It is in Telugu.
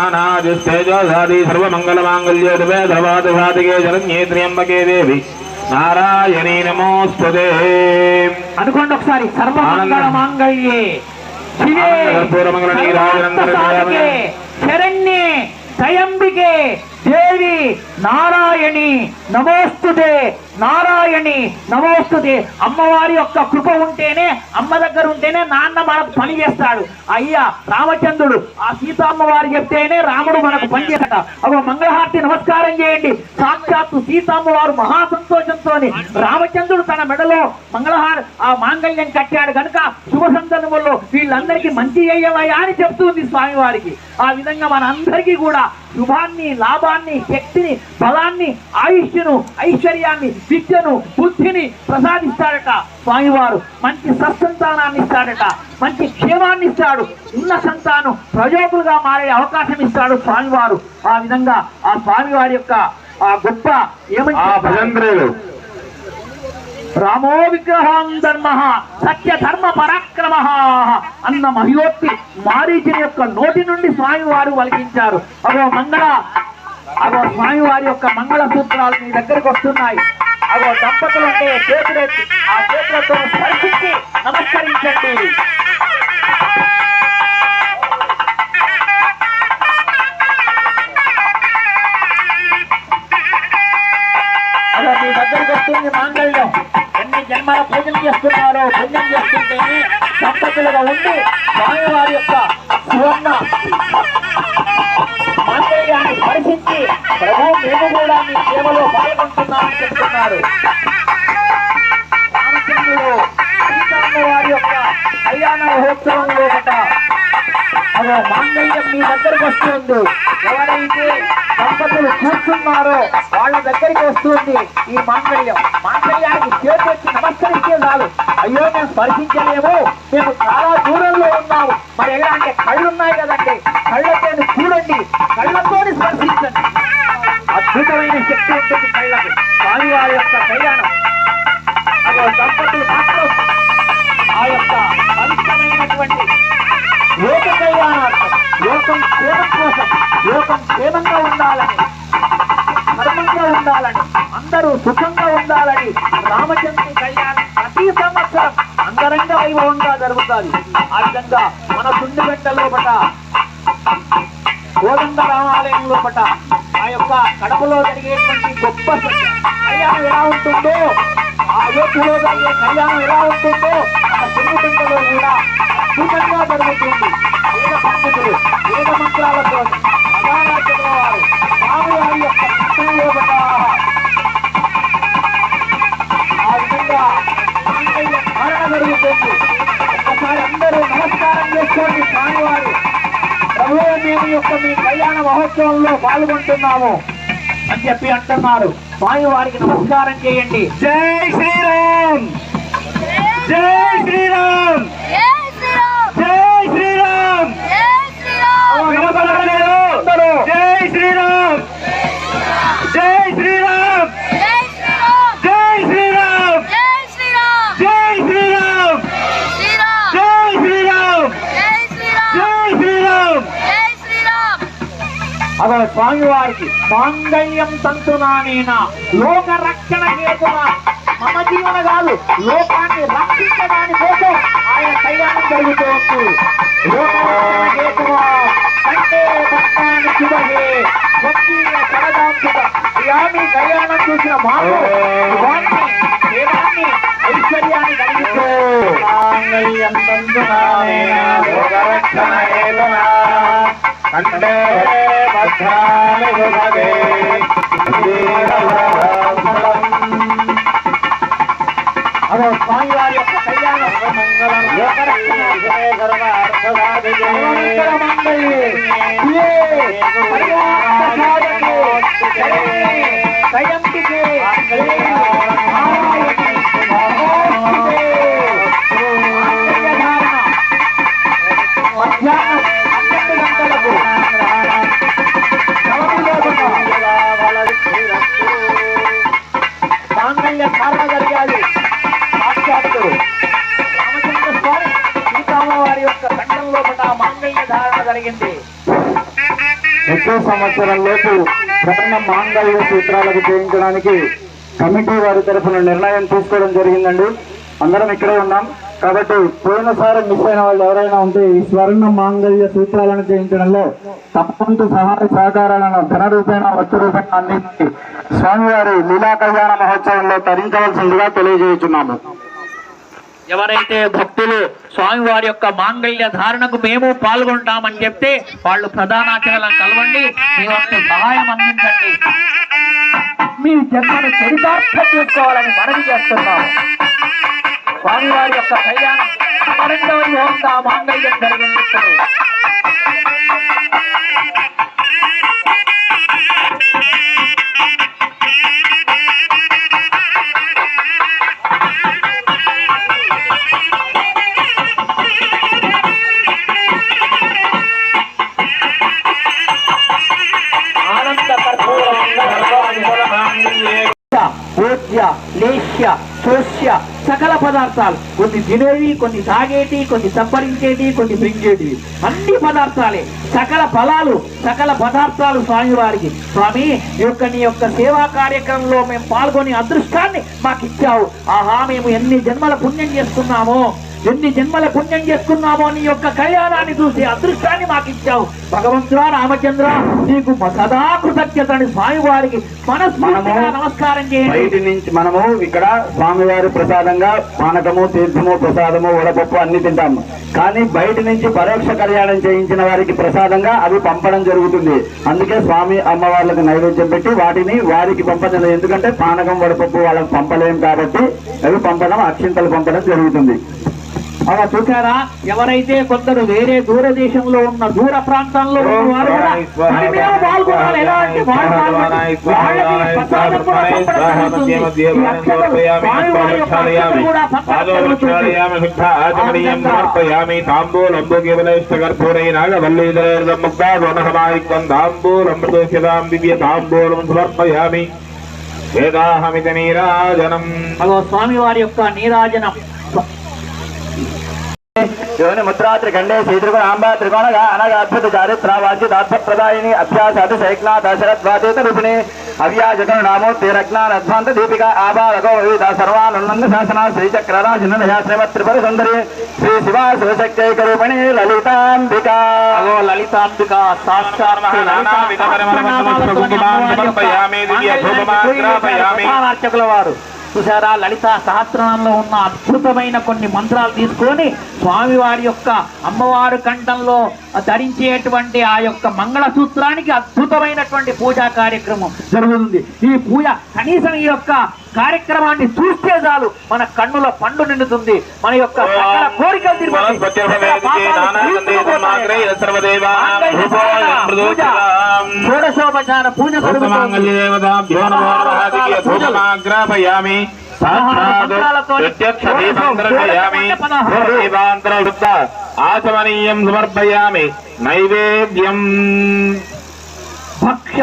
జగదేవిజమానాదిస్తేజోధాది సర్వమంగళమాంగళ్యే దివే ధర్వాదిఘాతికే శరణ్యే త్ర్యంబకే దేవి నారాయణీ నమోస్తుతే అనుకోండి ఒకసారి సర్వమంగళ మాంగళ్యే శివే కర్పూరమంగళ శరణ్యే. త్రయంబికే. దేవి. నారాయణి. నమోస్తుతే నారాయణి నమోస్తుతే. అమ్మవారి యొక్క కృప ఉంటేనే అమ్మ దగ్గర ఉంటేనే నాన్న మనకు పని చేస్తాడు. అయ్యా రామచంద్రుడు ఆ సీతామ్మవారు చెప్తేనే రాముడు మనకు పని చేస్తాడ. ఒక మంగళహారతి నమస్కారం చేయండి. సాక్షాత్తు సీతామ్మవారు మహాసంతోషంతో రామచంద్రుడు తన మెడలో మంగళహార ఆ మాంగళ్యం కట్టాడు కనుక శుభ సందర్భంలో వీళ్ళందరికీ మంచి అయ్యవయ్యా అని చెప్తుంది స్వామివారికి. ఆ విధంగా మనందరికీ కూడా శుభాన్ని లాభాన్ని శక్తిని బలాన్ని ఆయుష్ను ఐశ్వర్యాన్ని విద్యను బుద్ధిని ప్రసాదిస్తాడట స్వామివారు. మంచి సత్సంతానాన్ని ఇస్తాడట. మంచి క్షేమాన్ని ఇస్తాడు. ఉన్న సంతానం ప్రయోగులుగా మారే అవకాశం ఇస్తాడు స్వామివారు. ఆ విధంగా ఆ స్వామివారి యొక్క ఆ గొప్ప? భజంత్రులు. రామో విగ్రహం ధర్మ సత్య ధర్మ పరాక్రమ అన్న మహిళోక్తి మారీచుని యొక్క నోటి నుండి స్వామివారు వలికించారు అగో మంగళ అగో స్వామివారి యొక్క మంగళ సూత్రాలు మీ దగ్గరకు వస్తున్నాయి. అగో దంపతులు ఉంటే చేతులెత్తి ఆ చేతులతో స్పర్శించి నమస్కరించండి. అలా మీ దగ్గరికి వస్తుంది మాంగళ్యం. ఎన్ని జన్మల పూజలు చేస్తున్నారో పుణ్యం చేస్తుంటేనే దంపతులుగా ఉండి స్వామివారి యొక్క సువర్ణ మాంగళ్యాన్ని స్పర్శించి ప్రభు మేము కూడా మీ సేవలో పాల్గొంటున్నామని చెప్తున్నారు. రామచంద్రుడు సీతమ్మవారి యొక్క కళ్యాణ మహోత్సవంలో ఒకట అదో మాంగళ్యం మీ దగ్గరకు వస్తుంది. ఎవరైతే దంపతులు కూర్చున్నారో వాళ్ళ దగ్గరికి వస్తుంది ఈ మాంగళ్యం. మాంగళ్యానికి చేపట్టి నమస్కరిస్తే చాలు. అయ్యో మేము స్పర్శించలేము. మేము చాలా దూరంలో ఉన్నాము. మరి ఎలాంటి అంటే కళ్ళు ఉన్నాయి కదండి? అద్భుతమైన శక్తి ఉంటుంది కళ్ళకు స్వామివారి యొక్క కళ్యాణం అదో దంపతులు మాత్రం ఆ యొక్క పవిత్రమైనటువంటి లోక కళ్యాణార్థం లోకం క్షేమ కోసం లోకం క్షేమంగా ఉండాలని ధర్మంగా ఉండాలని అందరూ సుఖంగా ఉండాలని రామచంద్రుని కళ్యాణం ప్రతి సంవత్సరం అంగరంగ వైభవంగా జరుగుతుంది ఆ విధంగా మన సుండిపెట్ట లోపట కోదండ రామాలయం లోపట ఆ యొక్క కడపలో జరిగేటువంటి గొప్ప కళ్యాణం ఎలా ఉంటుందో ఆ అయోధ్యలో జరిగే కళ్యాణం ఎలా ఉంటుందో ఆ సుండిపెట్టలో కూడా అద్భుతంగా జరుగుతుంది. వేద పండితులు వేద మంత్రాలతో ప్రధానార్చకుల వారు స్వామివారి యొక్క చిత్రం ఆ విధంగా మాంగళ్య ధారణ జరుగుతుంది. ఒకసారి అందరూ నమస్కారం చేసుకోండి స్వామివారు. ప్రభు మేము యొక్క మీ కళ్యాణ మహోత్సవంలో పాల్గొంటున్నాము అని చెప్పి అంటున్నారు. స్వామివారికి నమస్కారం చేయండి. జై శ్రీరామ్! జై శ్రీరామ్! అదో స్వామివారికి మాంగళ్యం తంతునానేనా లోక రక్షణ హేతున మమ జీవన కాదు లోకాన్ని రక్షించడాని కోసం ఆయన కళ్యాణం జరుగుతోంది లోక రక్షణ హేతువా? కంటే భక్తాన్ని శుభహే భక్తియ పరదాంతుక అయ్యా కళ్యాణం చూసిన మాకు శుభాన్ని దేవాన్ని ఐశ్వర్యాన్ని కలిగిస్తూ మాంగళ్యం తంతునానేనా లోక రక్షణ కంటే భద్రాని శుభగే అదో స్వామివారి యొక్క కళ్యాణం సాక్షాత్తు మాంగళ్య ధారణ జరిగింది వచ్చే సంవత్సరంలోపు స్వర్ణ మాంగళ్య సూత్రాలకు చేయించడానికి కమిటీ వారి తరఫున నిర్ణయం తీసుకోవడం జరిగిందండి. అందరం ఇక్కడే ఉన్నాం. కాబట్టి పోయినసారి మిస్ అయిన వాళ్ళు ఎవరైనా ఉంటే ఈ స్వర్ణ మాంగళ్య సూత్రాలను చేయించడంలో తప్పకుండా సహాయ సహకారాలను ధన రూపేణ వస్తు రూపేణ అందించి స్వామివారి లీలా కళ్యాణ మహోత్సవంలో తరించవలసిందిగా తెలియజేస్తున్నాము. ఎవరైతే భక్తులు స్వామివారి యొక్క మాంగళ్య ధారణకు మేము పాల్గొంటామని చెప్తే వాళ్ళు ప్రధానాచరణలను కలవండి మీ యొక్క సహాయం అందించండి. మీ జన్మను చరితార్థం చేసుకోవాలని మనవి చేస్తున్నాం స్వామివారి యొక్క కళ్యాణం పన్నెండవ మాంగళ్యం జరిగింది. ఇప్పుడు. లేహ్య శోష్య సకల పదార్థాలు. కొన్ని తినేవి కొన్ని తాగేటి కొన్ని సంపరించేటి కొన్ని పెంచేటివి అన్ని పదార్థాలే. సకల ఫలాలు సకల పదార్థాలు స్వామి వారికి స్వామి ఈ యొక్క నీ యొక్క సేవా కార్యక్రమంలో మేము పాల్గొని అదృష్టాన్ని మాకు ఇచ్చావు ఆహా మేము ఎన్ని జన్మల పుణ్యం చేస్తున్నామో. ఎన్ని జన్మల పుణ్యం చేసుకున్నామో నీ యొక్క కళ్యాణాన్ని చూసి అదృష్టాన్ని మాకు ఇచ్చావు భగవంతుడా రామచంద్ర నీకు సదా కృతజ్ఞతని స్వామి వారికి మనస్ఫూర్తిగా మనము నమస్కారం చేయండి బయటి నుంచి మనము ఇక్కడ స్వామివారి ప్రసాదంగా పానకము తీర్థము ప్రసాదము వడపప్పు అన్ని తింటాము కానీ బయట నుంచి పరోక్ష కళ్యాణం చేయించిన వారికి ప్రసాదంగా అవి పంపడం జరుగుతుంది. అందుకే స్వామి అమ్మవార్లకు నైవేద్యం పెట్టి వాటిని వారికి పంపడం ఎందుకంటే పానకం వడపప్పు వాళ్ళకి పంపలేం కాబట్టి అవి పంపడం అక్షింతలు పంపడం జరుగుతుంది. అలా చూసారా ఎవరైతే కొందరు వేరే దూరదేశంలో ఉన్న దూర ప్రాంతాల్లో ఉన్న వారు పాల్గొనాలి ఎలా అంటే అక్షతలు స్వామివారి యొక్క అక్షతలు యోని ముద్రా త్రిఖండే శ్రీత్రిగుణ ఆంబా త్రికోణగా అనగా అద్భుత చారిత్ర వాచ్య దాత్రప్రదాయిని అభ్యాసాది శైక్నా దశరథ్వాతీత రూపిణి అవ్యాజకను నామో తీరజ్ఞాన అధ్వాంత దీపిక ఆబాలకో వివిధ సర్వానంద శాసన శ్రీచక్రరాజన శ్రీమత్ త్రిపుర సుందరి శ్రీ శివ శివశక్తైక రూపిణి లలితాంబిక అగో లలితాంబిక సాక్షాత్ వారు చూసారా లలిత సహస్రనామంలో ఉన్న అద్భుతమైన కొన్ని మంత్రాలు తీసుకొని స్వామివారి యొక్క అమ్మవారు కంఠంలో ధరించేటువంటి ఆ యొక్క మంగళ సూత్రానికి అద్భుతమైనటువంటి పూజా కార్యక్రమం జరుగుతుంది. ఈ పూజ కనీసం ఈ యొక్క కార్యక్రమాన్ని చూస్తే చాలు మన కన్నుల పండు నిండుతుంది. మన యొక్క సకల కోరికలు తీరిపోతాయి. షోడశోపచార పూజ దీపంద్రయామి ఆచమనీయం సమర్పయామి నైవేద్యం భక్ష్య